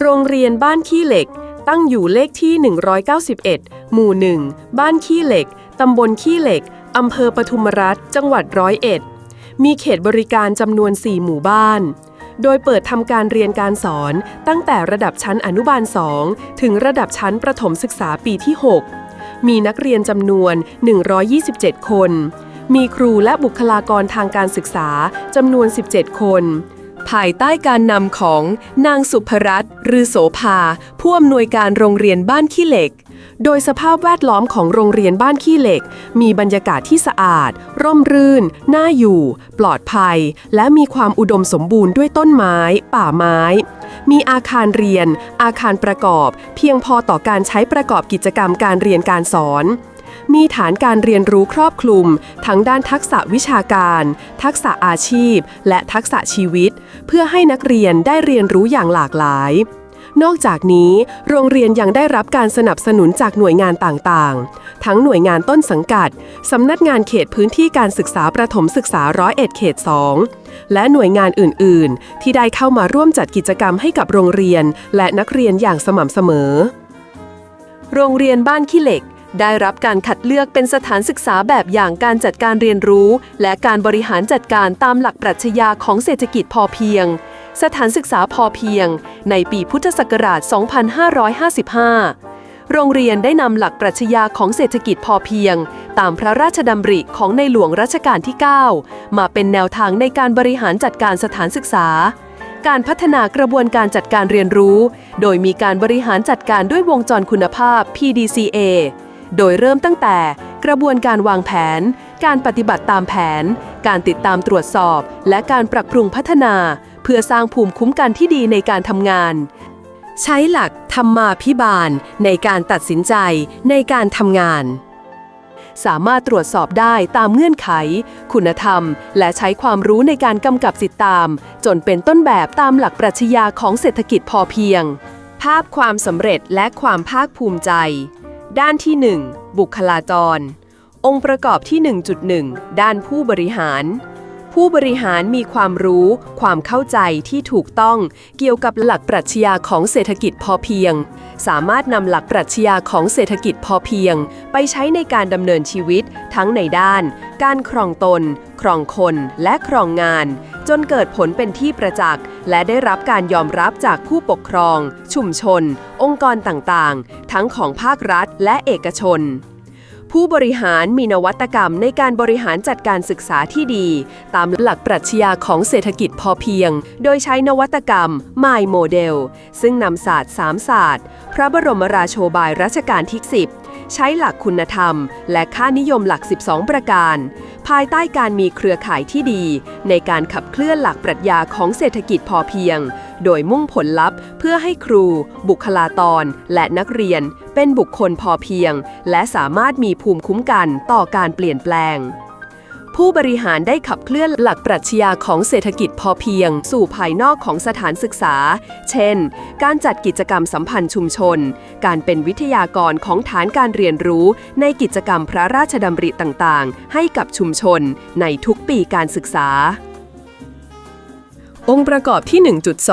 โรงเรียนบ้านขี้เหล็ก ตั้งอยู่เลขที่ 191 หมู่ 1 บ้านขี้เหล็ก ตำบลขี้เหล็ก อำเภอปทุมรัฐ จังหวัดร้อยเอ็ด มีเขตบริการจำนวน 4 หมู่บ้าน โดยเปิดทำการเรียนการสอนตั้งแต่ระดับชั้นอนุบาล 2 ถึงระดับชั้นประถมศึกษาปีที่ 6 มีนักเรียนจำนวน 127 คน มีครูและบุคลากรทางการศึกษาจำนวน 17 คน ภายใต้การนำของนางสุภรัตน์รือโสภา ผู้อำนวยการโรงเรียนบ้านขี้เหล็ก โดยสภาพแวดล้อมของโรงเรียนบ้านขี้เหล็ก มีบรรยากาศที่สะอาด ร่มรื่น น่าอยู่ ปลอดภัย และมีความอุดมสมบูรณ์ด้วยต้นไม้ ป่าไม้ มีอาคารเรียน อาคารประกอบ เพียงพอต่อการใช้ประกอบกิจกรรมการเรียนการสอนมีฐานการเรียนรู้ครอบคลุม ทั้งด้านทักษะวิชาการ ทักษะอาชีพ และทักษะชีวิต เพื่อให้นักเรียนได้เรียนรู้อย่างหลากหลาย นอกจากนี้ โรงเรียนยังได้รับการสนับสนุนจากหน่วยงานต่างๆ ทั้งหน่วยงานต้นสังกัด สำนักงานเขตพื้นที่การศึกษาประถมศึกษาร้อยเอ็ดเขต 2 และหน่วยงานอื่น ๆ ที่ได้เข้ามาร่วมจัดกิจกรรมให้กับโรงเรียน และนักเรียนอย่างสม่ำเสมอ โรงเรียนบ้านขี้เหล็กได้รับการคัดเลือกเป็นสถานศึกษาแบบอย่างการจัดการเรียนรู้ และการบริหารจัดการตามหลักปรัชญาของเศรษฐกิจพอเพียง สถานศึกษาพอเพียง ในปีพุทธศักราช 2555 โรงเรียนได้นำหลักปรัชญาของเศรษฐกิจพอเพียง ตามพระราชดำริของในหลวงรัชกาลที่ 9 มาเป็นแนวทางในการบริหารจัดการสถานศึกษา การพัฒนากระบวนการจัดการเรียนรู้ โดยมีการบริหารจัดการด้วยวงจรคุณภาพ PDCA โดยเริ่มตั้งแต่กระบวนการวางแผน การปฏิบัติตามแผน การติดตามตรวจสอบ และการปรับปรุงพัฒนา เพื่อสร้างภูมิคุ้มกันที่ดีในการทำงาน ใช้หลักธรรมาพิบาล ในการตัดสินใจในการทำงาน สามารถตรวจสอบได้ตามเงื่อนไข คุณธรรม และใช้ความรู้ในการกำกับติดตาม จนเป็นต้นแบบตามหลักปรัชญาของเศรษฐกิจพอเพียง ภาพความสำเร็จและความภาคภูมิใจ ด้านที่ 1 บุคลากรองค์ประกอบที่ 1.1 ด้านผู้บริหาร ผู้บริหารมีความรู้ ความเข้าใจที่ถูกต้อง เกี่ยวกับหลักปรัชญาของเศรษฐกิจพอเพียง สามารถนำหลักปรัชญาของเศรษฐกิจพอเพียง ไปใช้ในการดำเนินชีวิต ทั้งในด้าน การครองตน ครองคนและครองงาน จนเกิดผลเป็นที่ประจักษ์ และได้รับการยอมรับจากผู้ปกครอง ชุมชน องค์กรต่างๆ ทั้งของภาครัฐและเอกชน ผู้บริหารมีนวัตกรรมในการบริหารจัดการศึกษาที่ดี ตามหลักปรัชญาของเศรษฐกิจพอเพียง โดยใช้นวัตกรรม My Model ซึ่งนำศาสตร์3ศาสตร์ พระบรมราโชบายรัชกาลที่ 10 ใช้หลักคุณธรรม และค่านิยมหลัก 12 ประการ ภายใต้การมีเครือข่ายที่ดี ในการขับเคลื่อนหลักปรัชญาของเศรษฐกิจพอเพียง โดยมุ่งผลลัพธ์ เพื่อให้ครู บุคลากรและนักเรียน เป็นบุคคลพอเพียง และสามารถมีภูมิคุ้มกันต่อการเปลี่ยนแปลง ผู้บริหารได้ขับเคลื่อนหลักปรัชญาของเศรษฐกิจพอเพียง สู่ภายนอกของสถานศึกษา เช่น การจัดกิจกรรมสัมพันธ์ชุมชน การเป็นวิทยากรของฐานการเรียนรู้ในกิจกรรมพระราชดำริต่างๆ ให้กับชุมชน ในทุกปีการศึกษา องค์ประกอบที่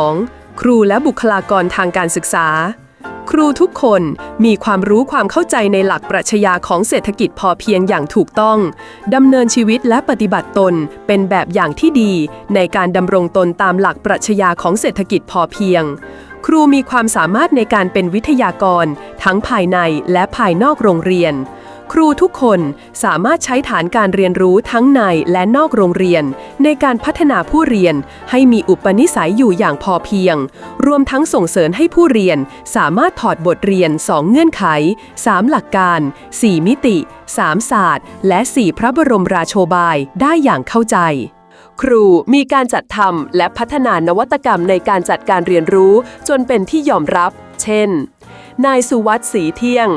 1.2 ครูและบุคลากรทางการศึกษา ครูทุกคนมีความรู้ความเข้าใจในหลักปรัชญาของเศรษฐกิจพอเพียงอย่างถูกต้องดำเนินชีวิตและปฏิบัติตนเป็นแบบอย่างที่ดี ในการดำรงตนตามหลักปรัชญาของเศรษฐกิจพอเพียง ครูมีความสามารถในการเป็นวิทยากร ทั้งภายในและภายนอกโรงเรียน ครูทุกคนสามารถใช้ฐานการเรียนรู้ทั้งในและนอกโรงเรียน ในการพัฒนาผู้เรียนให้มีอุปนิสัยอยู่อย่างพอเพียง รวมทั้งส่งเสริมให้ผู้เรียนสามารถถอดบทเรียน 2 เงื่อนไข 3 หลักการ 4 มิติ 3 ศาสตร์ และ 4 พระบรมราโชบายได้อย่างเข้าใจครูมีการจัดทำและพัฒนานวัตกรรมในการจัดการเรียนรู้จนเป็นที่ยอมรับ เช่น นายสุวัตศรีเที่ยง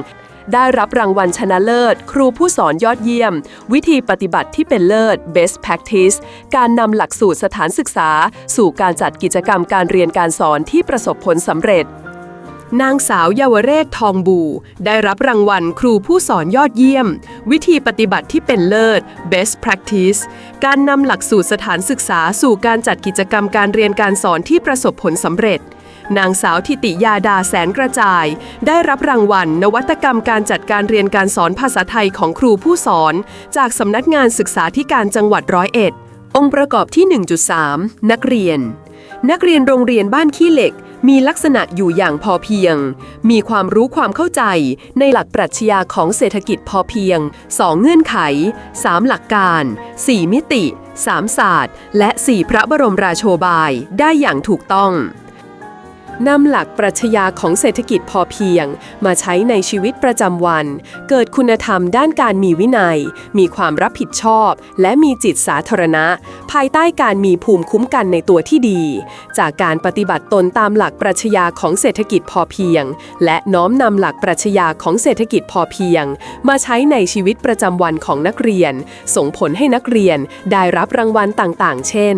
ได้รับรางวัลชนะเลิศ ครูผู้สอนยอดเยี่ยม วิธีปฏิบัติที่เป็นเลิศ Best Practice การนำหลักสูตรสถานศึกษา สู่การจัดกิจกรรมการเรียนการสอนที่ประสบผลสำเร็จนางสาวเยาวเรศทองบู ได้รับรางวัลครูผู้สอนยอดเยี่ยม วิธีปฏิบัติที่เป็นเลิศ best practice การนำหลักสูตรสถานศึกษาสู่การจัดกิจกรรมการเรียนการสอนที่ประสบผลสำเร็จ นางสาวทิติยาดาแสนกระจาย ได้รับรางวัล นวัตกรรมการจัดการเรียนการสอนภาษาไทยของครูผู้สอน จากสำนักงานศึกษาธิการจังหวัดร้อยเอ็ด องค์ประกอบที่ 1.3 นักเรียน นักเรียนโรงเรียนบ้านขี้เหล็ก มีลักษณะอยู่อย่างพอเพียง มีความรู้ความเข้าใจในหลักปรัชญาของเศรษฐกิจพอเพียง 2 เงื่อนไข 3 หลักการ 4 มิติ 3 ศาสตร์ และ 4 พระบรมราโชบาย ได้อย่างถูกต้อง นำหลักปรัชญาของเศรษฐกิจพอเพียง มาใช้ในชีวิตประจำวัน เกิดคุณธรรมด้านการมีวินัย มีความรับผิดชอบ และมีจิตสาธารณะ ภายใต้การมีภูมิคุ้มกันในตัวที่ดี จากการปฏิบัติตนตามหลักปรัชญาของเศรษฐกิจพอเพียง และน้อมนำหลักปรัชญาของเศรษฐกิจพอเพียง มาใช้ในชีวิตประจำวันของนักเรียน ส่งผลให้นักเรียนได้รับรางวัลต่างๆ เช่น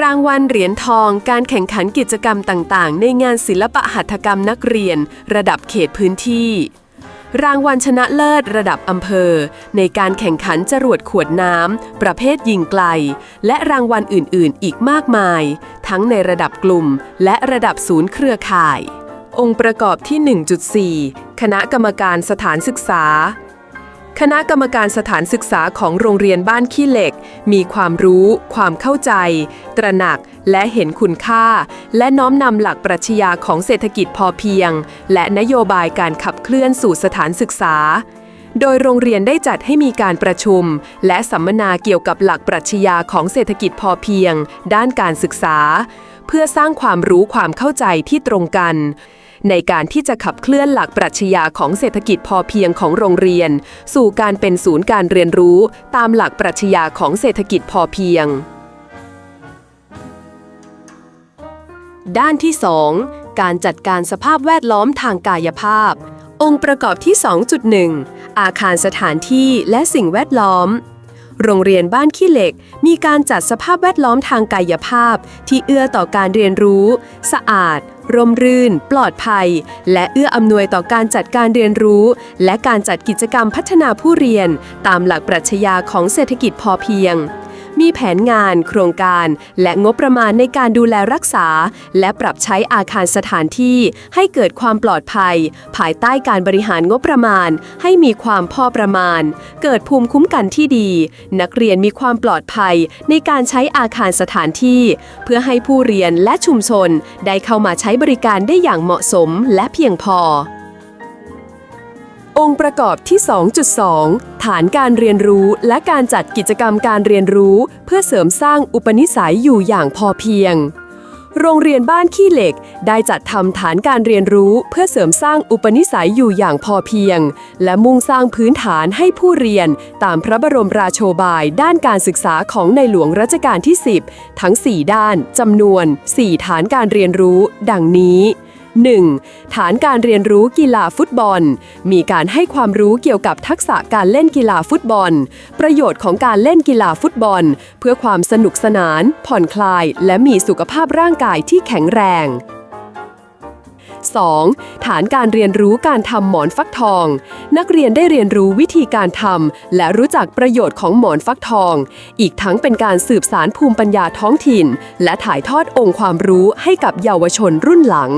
รางวัลเหรียญทอง การแข่งขันกิจกรรมต่างๆ ในงานศิลปะหัตถกรรมนักเรียน ระดับเขตพื้นที่ รางวัลชนะเลิศระดับอำเภอ ในการแข่งขันจรวดขวดน้ำ ประเภทยิงไกล และรางวัลอื่นๆ อีกมากมาย ทั้งในระดับกลุ่ม และระดับศูนย์เครือข่าย องค์ประกอบที่ 1.4 คณะกรรมการสถานศึกษา คณะกรรมการสถานศึกษาของโรงเรียนบ้านขี้เหล็ก มีความรู้ ความเข้าใจ ตระหนักและเห็นคุณค่า และน้อมนำหลักปรัชญาของเศรษฐกิจพอเพียง และนโยบายการขับเคลื่อนสู่สถานศึกษา โดยโรงเรียนได้จัดให้มีการประชุม และสัมมนาเกี่ยวกับหลักปรัชญาของเศรษฐกิจพอเพียง ด้านการศึกษา เพื่อสร้างความรู้ความเข้าใจที่ตรงกัน ในการที่จะขับเคลื่อนหลักปรัชญาของเศรษฐกิจพอเพียงของโรงเรียน สู่การเป็นศูนย์การเรียนรู้ ตามหลักปรัชญาของเศรษฐกิจพอเพียง ด้านที่ 2 การจัดการสภาพแวดล้อมทางกายภาพ องค์ประกอบที่ 2.1 อาคารสถานที่และสิ่งแวดล้อมโรงเรียนบ้านขี้เหล็ก มีการจัดสภาพแวดล้อมทางกายภาพ ที่เอื้อต่อการเรียนรู้ สะอาด ร่มรื่น ปลอดภัย และเอื้ออำนวยต่อการจัดการเรียนรู้ และการจัดกิจกรรมพัฒนาผู้เรียน ตามหลักปรัชญาของเศรษฐกิจพอเพียง มีแผนงาน โครงการ และงบประมาณในการดูแลรักษา และปรับใช้อาคารสถานที่ ให้เกิดความปลอดภัย ภายใต้การบริหารงบประมาณ ให้มีความพอประมาณ เกิดภูมิคุ้มกันที่ดี นักเรียนมีความปลอดภัยในการใช้อาคารสถานที่ เพื่อให้ผู้เรียนและชุมชน ได้เข้ามาใช้บริการได้อย่างเหมาะสมและเพียงพอ องค์ประกอบที่ 2.2 ฐานการเรียนรู้และการจัดกิจกรรมการเรียนรู้ เพื่อเสริมสร้างอุปนิสัยอยู่อย่างพอเพียง โรงเรียนบ้านขี้เหล็ก ได้จัดทำฐานการเรียนรู้ เพื่อเสริมสร้างอุปนิสัยอยู่อย่างพอเพียง และมุ่งสร้างพื้นฐานให้ผู้เรียน ตามพระบรมราโชบาย ด้านการศึกษาของในหลวงรัชกาลที่ 10 ทั้ง 4 ด้านจำนวน 4 ฐานการเรียนรู้ ดังนี้ 1. ฐานการเรียนรู้กีฬาฟุตบอล มีการให้ความรู้เกี่ยวกับทักษะการเล่นกีฬาฟุตบอล ประโยชน์ของการเล่นกีฬาฟุตบอล เพื่อความสนุกสนาน ผ่อนคลาย และมีสุขภาพร่างกายที่แข็งแรง 2. ฐานการเรียนรู้การทำหมอนฟักทอง นักเรียนได้เรียนรู้วิธีการทำและรู้จักประโยชน์ของหมอนฟักทอง อีกทั้งเป็นการสืบสารภูมิปัญญาท้องถิ่น และถ่ายทอดองค์ความรู้ให้กับเยาวชนรุ่นหลัง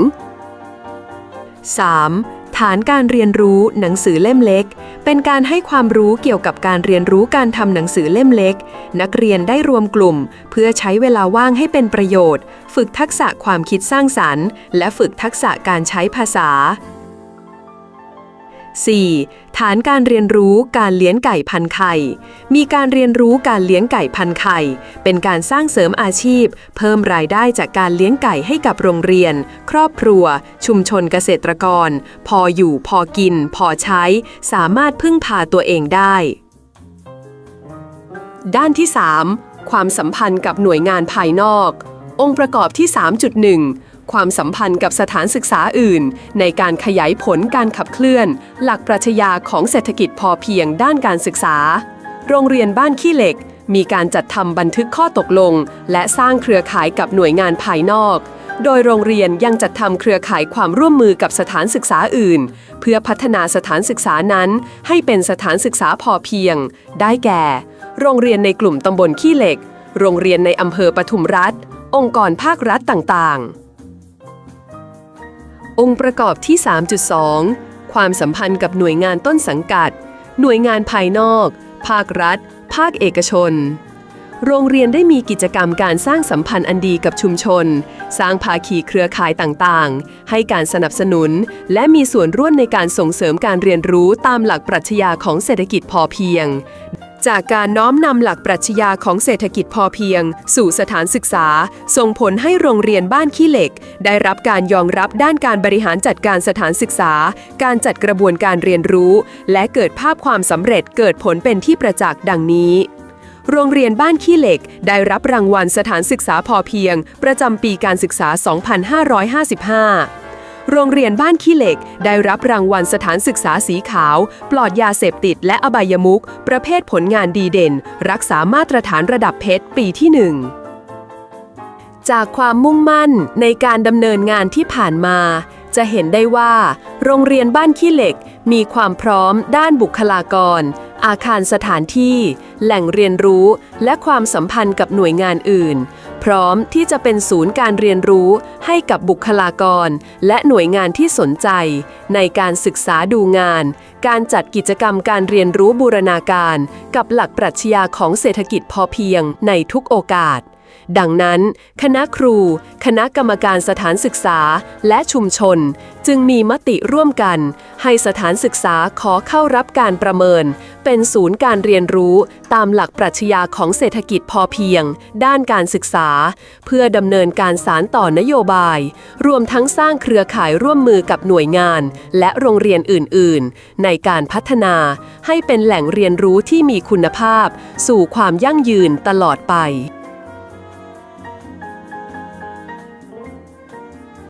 3. ฐานการเรียนรู้หนังสือเล่มเล็ก เป็นการให้ความรู้เกี่ยวกับการเรียนรู้การทำหนังสือเล่มเล็ก นักเรียนได้รวมกลุ่ม เพื่อใช้เวลาว่างให้เป็นประโยชน์ ฝึกทักษะความคิดสร้างสรรค์ และฝึกทักษะการใช้ภาษา 4. ฐานการเรียนรู้การเลี้ยงไก่พันไข่ มีการเรียนรู้การเลี้ยงไก่พันไข่ เป็นการสร้างเสริมอาชีพ เพิ่มรายได้จากการเลี้ยงไก่ให้กับโรงเรียน ครอบครัว ชุมชนเกษตรกร พออยู่พอกิน พอใช้ สามารถพึ่งพาตัวเองได้ ด้านที่ 3 ความสัมพันธ์กับหน่วยงานภายนอก องค์ประกอบที่ 3.1 ความสัมพันธ์กับสถานศึกษาอื่น ในการขยายผลการขับเคลื่อน หลักปรัชญาของเศรษฐกิจพอเพียงด้านการศึกษา โรงเรียนบ้านขี้เหล็ก มีการจัดทำบันทึกข้อตกลง และสร้างเครือข่ายกับหน่วยงานภายนอก โดยโรงเรียนยังจัดทำเครือข่ายความร่วมมือกับสถานศึกษาอื่น เพื่อพัฒนาสถานศึกษานั้น ให้เป็นสถานศึกษาพอเพียง ได้แก่ โรงเรียนในกลุ่มตำบลขี้เหล็ก โรงเรียนในอำเภอปทุมรัฐ องค์กรภาครัฐต่างๆ องค์ประกอบที่ 3.2 ความสัมพันธ์กับหน่วยงานต้นสังกัด หน่วยงานภายนอก ภาครัฐ ภาคเอกชน โรงเรียนได้มีกิจกรรมการสร้างสัมพันธ์อันดีกับชุมชน สร้างภาคีเครือข่ายต่างๆ ให้การสนับสนุน และมีส่วนร่วมในการส่งเสริมการเรียนรู้ตามหลักปรัชญาของเศรษฐกิจพอเพียง จากการน้อมนำหลักปรัชญาของเศรษฐกิจพอเพียง สู่สถานศึกษา ส่งผลให้โรงเรียนบ้านขี้เหล็ก ได้รับการยอมรับด้านการบริหารจัดการสถานศึกษา การจัดกระบวนการเรียนรู้ และเกิดภาพความสำเร็จเกิดผลเป็นที่ประจักษ์ดังนี้โรงเรียนบ้านขี้เหล็ก ได้รับรางวัลสถานศึกษาพอเพียง ประจำปีการศึกษา 2555 โรงเรียนบ้านขี้เหล็ก ได้รับรางวัลสถานศึกษาสีขาว ปลอดยาเสพติดและอบายมุขประเภทผลงานดีเด่น รักษามาตรฐานระดับเพชรปีที่1จากความมุ่งมั่นในการดำเนินงานที่ผ่านมา จะเห็นได้ว่า โรงเรียนบ้านขี้เหล็ก มีความพร้อมด้านบุคลากร อาคารสถานที่ แหล่งเรียนรู้ และความสัมพันธ์กับหน่วยงานอื่น พร้อมที่จะเป็นศูนย์การเรียนรู้ให้กับบุคลากร และหน่วยงานที่สนใจ ในการศึกษาดูงาน การจัดกิจกรรมการเรียนรู้บูรณาการ กับหลักปรัชญาของเศรษฐกิจพอเพียงในทุกโอกาสดังนั้น คณะครู คณะกรรมการสถานศึกษา และชุมชน จึงมีมติร่วมกัน ให้สถานศึกษาขอเข้ารับการประเมิน เป็นศูนย์การเรียนรู้ตามหลักปรัชญาของเศรษฐกิจพอเพียง ด้านการศึกษา เพื่อดำเนินการสารต่อนโยบาย รวมทั้งสร้างเครือข่ายร่วมมือกับหน่วยงาน และโรงเรียนอื่น ๆ ในการพัฒนา ให้เป็นแหล่งเรียนรู้ที่มีคุณภาพ สู่ความยั่งยืนตลอดไป